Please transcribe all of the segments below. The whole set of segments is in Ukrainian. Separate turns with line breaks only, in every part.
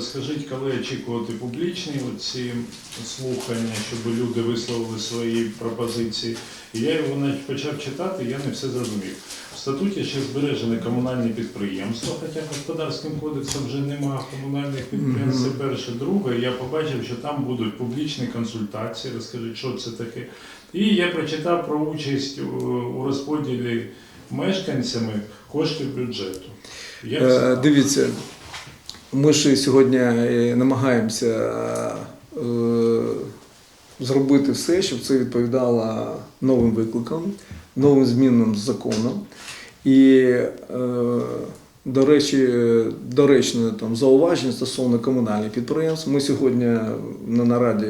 Скажіть, коли очікувати публічні ці слухання, щоб люди висловили свої пропозиції? І я його навіть почав читати, я не все зрозумів. В статуті ще збережені комунальні підприємства, хоча господарським кодексом вже нема комунальних підприємств. Це перше. Друге, я побачив, що там будуть публічні консультації. Розкажіть, що це таке. І я прочитав про участь у, розподілі мешканцями коштів бюджету. Це
Е. Дивіться, ми ж сьогодні е, намагаємося е, зробити все, щоб це відповідало новим викликам, новим змінам з законом. І, е, до речі, доречне там зауваження стосовно комунальних підприємств. Ми сьогодні на нараді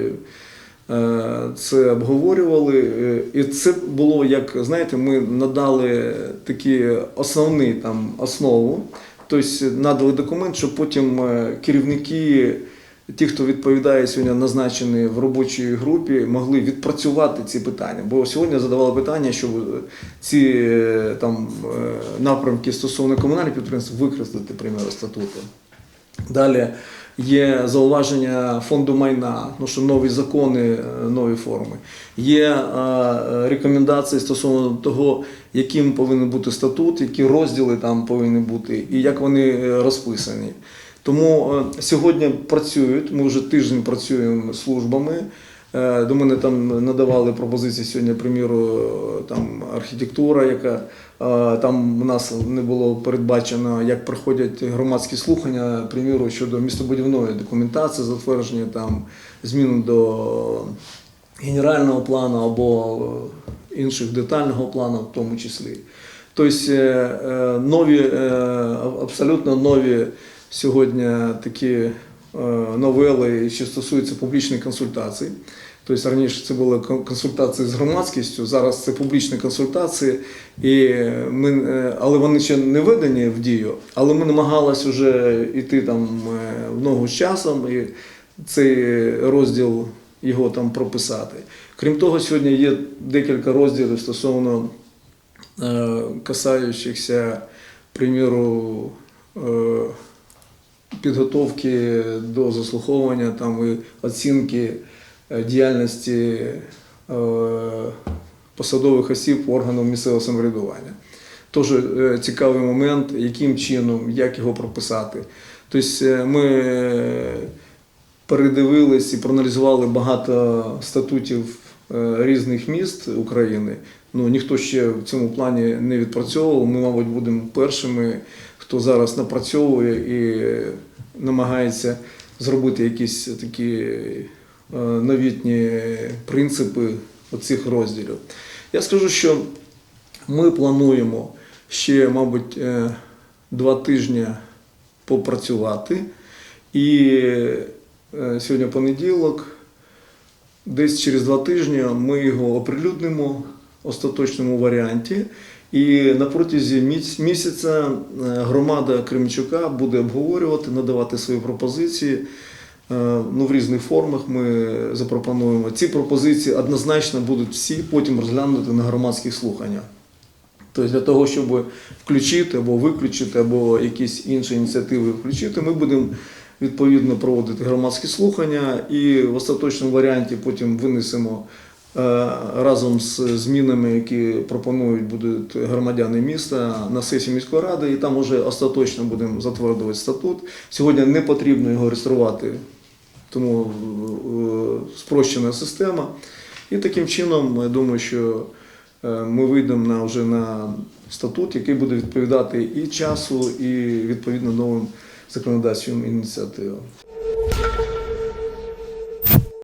це обговорювали. І це було як, знаєте, ми надали такі основні там основу. Тобто надали документ, щоб потім е, керівники, ті, хто відповідає сьогодні, назначені в робочій групі, могли відпрацювати ці питання. Бо сьогодні задавали питання, щоб ці е, там е, напрямки стосовно комунальних підприємств використати приміри статуту. Далі є зауваження фонду майна, ну що нові закони, е, нові форми. Є е, рекомендації стосовно того, яким повинен бути статут, які розділи там повинні бути, і як вони е, розписані. Тому сьогодні працюють. Ми вже тиждень працюємо з службами. Е, До мене там надавали пропозиції сьогодні, приміру, там архітектура, яка е, там у нас не було передбачено, як проходять громадські слухання, приміру, щодо містобудівної документації, затвердження там змін до генерального плану або інших детального плану, в тому числі. Тобто е, нові, абсолютно нові сьогодні такі новели, що стосуються публічних консультацій. Тобто раніше це були консультації з громадськістю, зараз це публічні консультації, і ми, е, але вони ще не введені в дію. Але ми намагалися вже йти там е, в ногу з часом і цей розділ його там прописати. Крім того, сьогодні є декілька розділів стосовно е, касаючихся, приміру, е, підготовки до заслуховування там, і оцінки е, діяльності е, посадових осіб органів місцевого самоврядування. Теж е, цікавий момент, яким чином, як його прописати. Тобто ми передивились і проаналізували багато статутів різних міст України. Ну, ніхто ще в цьому плані не відпрацьовував. Ми, мабуть, будемо першими, хто зараз напрацьовує і намагається зробити якісь такі е, новітні принципи оцих розділів. Я скажу, що ми плануємо ще, мабуть, е, два тижні попрацювати. І е, сьогодні понеділок, десь через два тижні ми його оприлюднимо остаточному варіанті. І на протязі місяця е, громада Кремчука буде обговорювати, надавати свої пропозиції. Е, Ну, в різних формах ми запропонуємо. Ці пропозиції однозначно будуть всі потім розглянути на громадських слуханнях. Тобто для того, щоб включити або виключити, або якісь інші ініціативи включити, ми будемо відповідно проводити громадські слухання і в остаточному варіанті потім винесемо разом з змінами, які пропонують будуть громадяни міста на сесію міської ради, і там вже остаточно будемо затвердувати статут. Сьогодні не потрібно його реєструвати, тому е, спрощена система. І таким чином, я думаю, що е, ми вийдемо на вже на статут, який буде відповідати і часу, і відповідно новим законодавчим ініціативам.